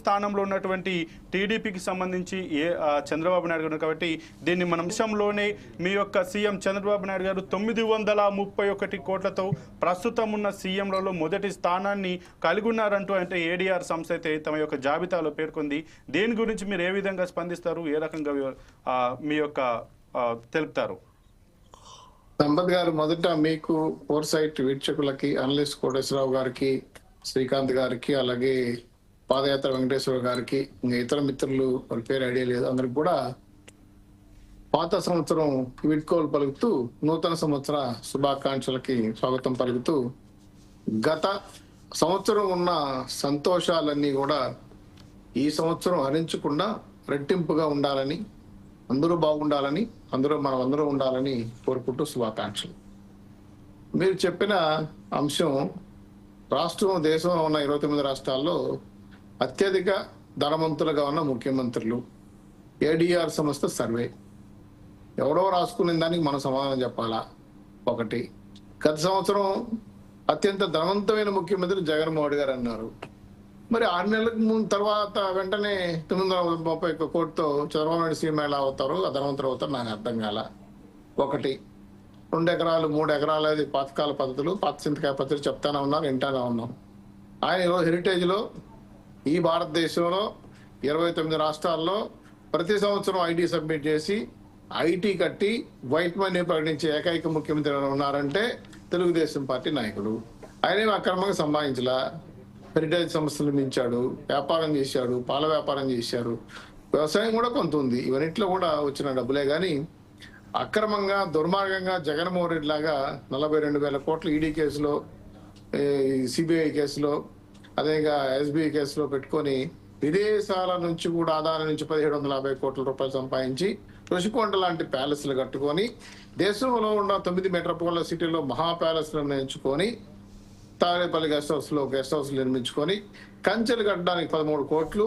స్థానంలో ఉన్నటువంటి టీడీపీకి సంబంధించి ఏ చంద్రబాబు నాయుడు గారు కాబట్టి దీన్ని మన అంశంలోనే మీ యొక్క సీఎం చంద్రబాబు నాయుడు గారు తొమ్మిది వందల ముప్పై ఒకటి కోట్లతో ప్రస్తుతం ఉన్న సీఎంలలో మొదటి స్థానాన్ని కలిగి ఉన్నారంటూ అంటే ఏడీఆర్ సంస్థ అయితే తమ యొక్క జాబితాలో పేర్కొంది. దేని గురించి మీరు ఏ విధంగా స్పందిస్తారు? ఏ రకంగా మీ యొక్క తెలుపుతారు? సంపత్ గారు మొదట మీకు ఫోర్సైట్ వీక్షకులకి అనలిస్ట్ కోటేశ్వరరావు గారికి శ్రీకాంత్ గారికి అలాగే పాదయాత్ర వెంకటేశ్వర గారికి ఇంకా ఇతర మిత్రులు వాళ్ళ పేరు ఐడియా లేదు అందరికి కూడా పాత సంవత్సరం విడ్కోలు పలుకుతూ నూతన సంవత్సర శుభాకాంక్షలకి స్వాగతం పలుకుతూ గత సంవత్సరం ఉన్న సంతోషాలన్నీ కూడా ఈ సంవత్సరం హరించకుండా రెట్టింపుగా ఉండాలని అందరూ బాగుండాలని అందరూ మనం అందరూ ఉండాలని కోరుకుంటూ శుభాకాంక్షలు. మీరు చెప్పిన అంశం రాష్ట్రం దేశంలో ఉన్న ఇరవై తొమ్మిది రాష్ట్రాల్లో అత్యధిక ధనవంతులుగా ఉన్న ముఖ్యమంత్రులు ఏడిఆర్ సంస్థ సర్వే. ఎవరో రాసుకునే దానికి మనం సమాధానం చెప్పాలా? ఒకటి. గత సంవత్సరం అత్యంత ధనవంతమైన ముఖ్యమంత్రి జగన్మోహన్ గారు అన్నారు. మరి ఆరు నెలలకు ముందు తర్వాత వెంటనే తొమ్మిది వందల ముప్పై ఒక్క కోటితో చంద్రబాబు నాయుడు సీఎం ఎలా అవుతారు ధనవంతులు అవుతారు నాకు అర్థం కాల. ఒకటి. రెండు ఎకరాలు మూడు ఎకరాలు అది పాతకాల పద్ధతులు పాత చింతకాయ పద్ధతులు చెప్తానే ఉన్నారు వింటానే ఉన్నాం. ఆయన ఈరోజు హెరిటేజ్లో ఈ భారతదేశంలో ఇరవై తొమ్మిది రాష్ట్రాల్లో ప్రతి సంవత్సరం ఐటీ సబ్మిట్ చేసి ఐటీ కట్టి వైట్ మనీ ప్రకటించే ఏకైక ముఖ్యమంత్రి ఉన్నారంటే తెలుగుదేశం పార్టీ నాయకుడు. ఆయన అక్రమంగా సంపాదించలా? హెరిటేజ్ సంస్థలు మించాడు వ్యాపారం చేశాడు పాల వ్యాపారం చేశారు. వ్యవసాయం కూడా కొంత ఉంది. ఇవన్నిట్లో కూడా వచ్చిన డబ్బులే కానీ అక్రమంగా దుర్మార్గంగా జగన్మోహన్ రెడ్డి లాగా నలభై రెండు వేల కోట్ల ఈడీ కేసులో సిబిఐ కేసులో అదేగా ఎస్బీఐ కేసులో పెట్టుకొని విదేశాల నుంచి కూడా ఆదాయం నుంచి పదిహేడు వందల యాభై కోట్ల రూపాయలు సంపాదించి రుషికొండ లాంటి ప్యాలెస్లు కట్టుకొని దేశంలో ఉన్న తొమ్మిది మెట్రోపాలిటన్ సిటీలో మహా ప్యాలెస్లను ఎంచుకొని తాడేపల్లి గెస్ట్ హౌస్లో గెస్ట్ హౌస్ నిర్మించుకొని కంచెలు కట్టడానికి పదమూడు కోట్లు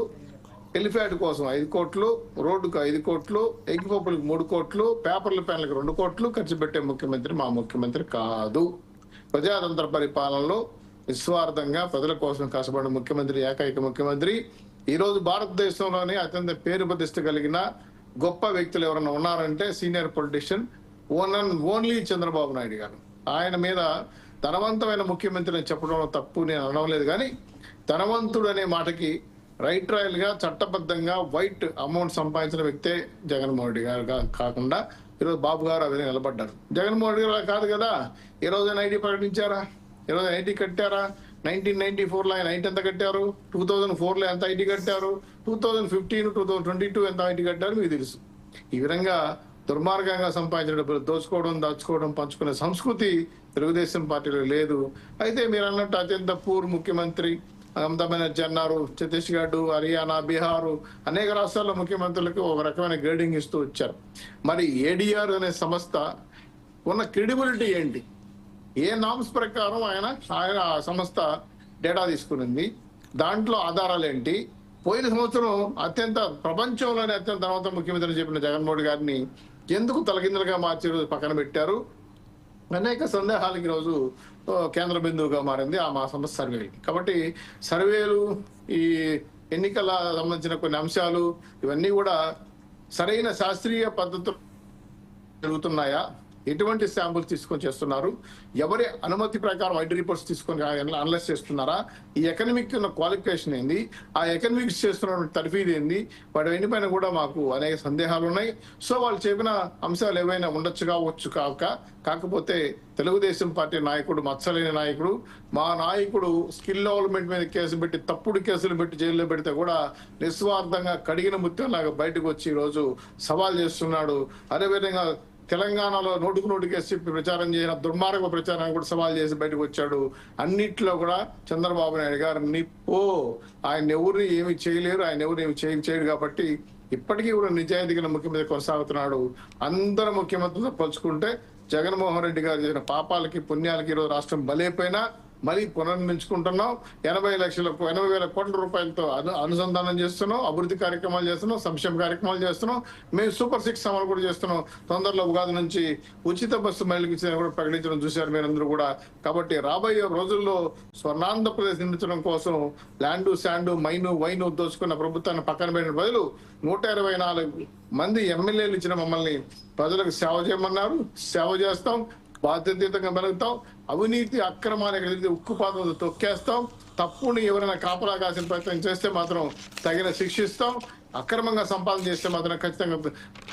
ఎలిఫ్యాట్ కోసం ఐదు కోట్లు రోడ్డుకు ఐదు కోట్లు ఎగ్గిపప్పులకు మూడు కోట్లు పేపర్ల పెన్లకు రెండు కోట్లు ఖర్చు పెట్టే ముఖ్యమంత్రి మా ముఖ్యమంత్రి కాదు. ప్రజాతంత్ర పరిపాలనలో నిస్వార్థంగా ప్రజల కోసం కష్టపడిన ముఖ్యమంత్రి ఏకైక ముఖ్యమంత్రి ఈరోజు భారతదేశంలోనే అత్యంత పేరు ప్రతిష్ట కలిగిన గొప్ప వ్యక్తులు ఎవరైనా ఉన్నారంటే senior politician own and only Chandrababu Naidu garu. ఆయన మీద ధనవంతమైన ముఖ్యమంత్రి అని చెప్పడంలో తప్పు నేను అనవలేదు కానీ ధనవంతుడు అనే మాటకి రైట్ రాయల్గా చట్టబద్ధంగా వైట్ అమౌంట్ సంపాదించిన వ్యక్తే జగన్మోహన్ రెడ్డి గారు కాకుండా ఈరోజు బాబు గారు అవి నిలబడ్డారు. జగన్మోహన్ రెడ్డి గారు కాదు కదా? ఈ రోజు ఆయన ఐడి ప్రకటించారా ఈరోజు ఐటీ కట్టారా? నైన్టీన్ నైన్టీ ఫోర్లో ఆయన ఐటీ ఎంత కట్టారు? టూ థౌజండ్ ఫోర్లో ఎంత ఐటీ కట్టారు? Two thousand fifteen two thousand twenty two ఎంత ఐటీ కట్టారు మీకు తెలుసు. ఈ విధంగా దుర్మార్గంగా సంపాదించిన డబ్బులు దోచుకోవడం దాచుకోవడం పంచుకునే సంస్కృతి తెలుగుదేశం పార్టీలో లేదు. అయితే మీరు అన్నట్టు అత్యంత పూర్ ముఖ్యమంత్రి మమతా బెనర్జీ అన్నారు ఛత్తీస్గఢ్ హర్యానా బీహారు అనేక రాష్ట్రాల్లో ముఖ్యమంత్రులకు ఒక రకమైన గ్రేడింగ్ ఇస్తూ వచ్చారు. మరి ఏడిఆర్ అనే సంస్థ ఉన్న క్రెడిబిలిటీ ఏంటి? ఏ నామ్స్ ప్రకారం ఆయన ఆయన ఆ సంస్థ డేటా తీసుకునింది. దాంట్లో ఆధారాలు ఏంటి పోయిన సంవత్సరం అత్యంత ప్రపంచంలోనే అత్యంత ధనవంత ముఖ్యమంత్రి చెప్పిన జగన్మోహన్ గారిని ఎందుకు తలకిందులుగా మార్చి పక్కన పెట్టారు? అనేక సందేహాలకి రోజు కేంద్ర బిందువుగా మారింది ఆ మా సంస్థ సర్వేలు. కాబట్టి సర్వేలు ఈ ఎన్నికల సంబంధించిన కొన్ని అంశాలు ఇవన్నీ కూడా సరైన శాస్త్రీయ పద్ధతులు జరుగుతున్నాయా? ఎటువంటి శాంపుల్స్ తీసుకొని చేస్తున్నారు? ఎవరి అనుమతి ప్రకారం ఐడి రిపోర్ట్స్ తీసుకొని అనలైజ్ చేస్తున్నారా? ఈ ఎకనమిక్ ఉన్న క్వాలిఫికేషన్ ఏంది? ఆ ఎకనమిక్స్ చేస్తున్న తర్ఫీదు ఏంది? వాటి పైన కూడా మాకు అనేక సందేహాలు ఉన్నాయి. సో వాళ్ళు చెప్పిన అంశాలు ఏవైనా ఉండొచ్చు కావచ్చు కాక కాకపోతే తెలుగుదేశం పార్టీ నాయకుడు మచ్చలేని నాయకుడు మా నాయకుడు స్కిల్ డెవలప్మెంట్ మీద కేసు పెట్టి తప్పుడు కేసులు పెట్టి జైల్లో పెడితే కూడా నిస్వార్థంగా కడిగిన ముత్యంలాగా బయటకు వచ్చి ఈరోజు రోజు సవాల్ చేస్తున్నాడు. అదేవిధంగా తెలంగాణలో నోటుకు నోటుకేసి ప్రచారం చేసిన దుర్మార్గ ప్రచారాన్ని కూడా సవాల్ చేసి బయటకు వచ్చాడు. అన్నిట్లో కూడా చంద్రబాబు నాయుడు గారు నిప్పో. ఆయన ఎవరిని ఏమి చేయలేరు ఆయన ఎవరు ఏమి చేయ చేయడు కాబట్టి ఇప్పటికీ కూడా నిజాయితీగా ముఖ్యమంత్రి కొనసాగుతున్నాడు. అందరు ముఖ్యమంత్రులతో పోల్చుకుంటే జగన్మోహన్ రెడ్డి గారు చేసిన పాపాలకి పుణ్యాలకి ఈరోజు రాష్ట్రం బలైపోయినా మరీ పునర్నిర్మించుకుంటున్నాం ఎనభై లక్షల ఎనభై వేల కోట్ల రూపాయలతో అను అనుసంధానం చేస్తున్నాం అభివృద్ధి కార్యక్రమాలు చేస్తున్నాం సంక్షేమ కార్యక్రమాలు చేస్తున్నాం మేము సూపర్ సిక్స్ అమలు కూడా చేస్తున్నాం. తొందరలో ఉగాది నుంచి ఉచిత బస్సు మహిళలకు ఇచ్చిన కూడా ప్రకటించడం చూశారు మీరందరూ కూడా. కాబట్టి రాబోయే రోజుల్లో స్వర్ణాంధ్రప్రదేశ్ నిర్మించడం కోసం ల్యాండ్ శాండ్ మైను వైను దోచుకున్న ప్రభుత్వాన్ని పక్కన పెట్టిన బదులు నూట ఇరవై నాలుగు మంది ఎమ్మెల్యేలు ఇచ్చిన మమ్మల్ని ప్రజలకు సేవ చేయమన్నారు. సేవ చేస్తాం. బాధ్యతయుతంగా మెలుగుతాం. అవినీతి అక్రమాలు ఎక్కడైతే ఉక్కుపాతంతో తొక్కేస్తాం. తప్పుని ఎవరైనా కాపలా కాసిన ప్రయత్నం చేస్తే మాత్రం తగిన శిక్షిస్తాం. అక్రమంగా సంపాదన చేస్తే మాత్రం ఖచ్చితంగా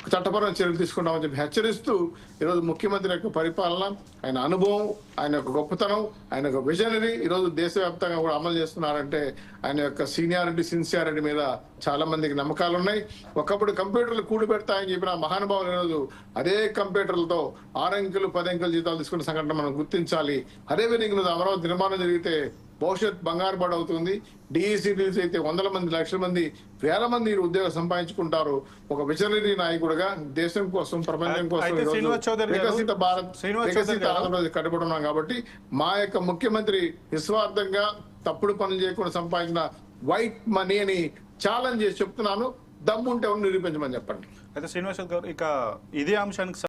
చట్టపరమైన చర్యలు తీసుకుంటామని చెప్పి హెచ్చరిస్తూ ఈరోజు ముఖ్యమంత్రి యొక్క పరిపాలన ఆయన అనుభవం ఆయన యొక్క గొప్పతనం ఆయన యొక్క విజనరీ ఈరోజు దేశవ్యాప్తంగా కూడా అమలు చేస్తున్నారంటే ఆయన యొక్క సీనియారిటీ సిన్సియారిటీ మీద చాలా మందికి నమ్మకాలు ఉన్నాయి. ఒకప్పుడు కంప్యూటర్లు కూడి పెడతాయని చెప్పిన మహానుభావులు ఈరోజు అదే కంప్యూటర్లతో ఆరు అంకెలు పది అంకెలు జీతాలు తీసుకున్న సంఘటన మనం గుర్తించాలి. అదే విధంగా ఈరోజు అమరావతి నిర్మాణం జరిగితే భవిష్యత్ బంగారు పడి అవుతుంది. డిఈసీ అయితే వందల మంది లక్షల మంది వేల మంది ఉద్యోగం సంపాదించుకుంటారు. ఒక విజనరీ నాయకుడుగా దేశం కోసం ప్రపంచం కోసం వికసిత భారత్ వికసిత ఆంధ్రప్రదేశ్ కట్టుబడి ఉన్నాం కాబట్టి మా యొక్క ముఖ్యమంత్రి నిస్వార్థంగా తప్పుడు పనులు చేయకుండా సంపాదించిన వైట్ మనీ అని ఛాలెంజ్ చేసి చెప్తున్నాను. దమ్ముంటే నిరూపించమని చెప్పండి. అయితే శ్రీనివాస్ గారు ఇక ఇదే అంశానికి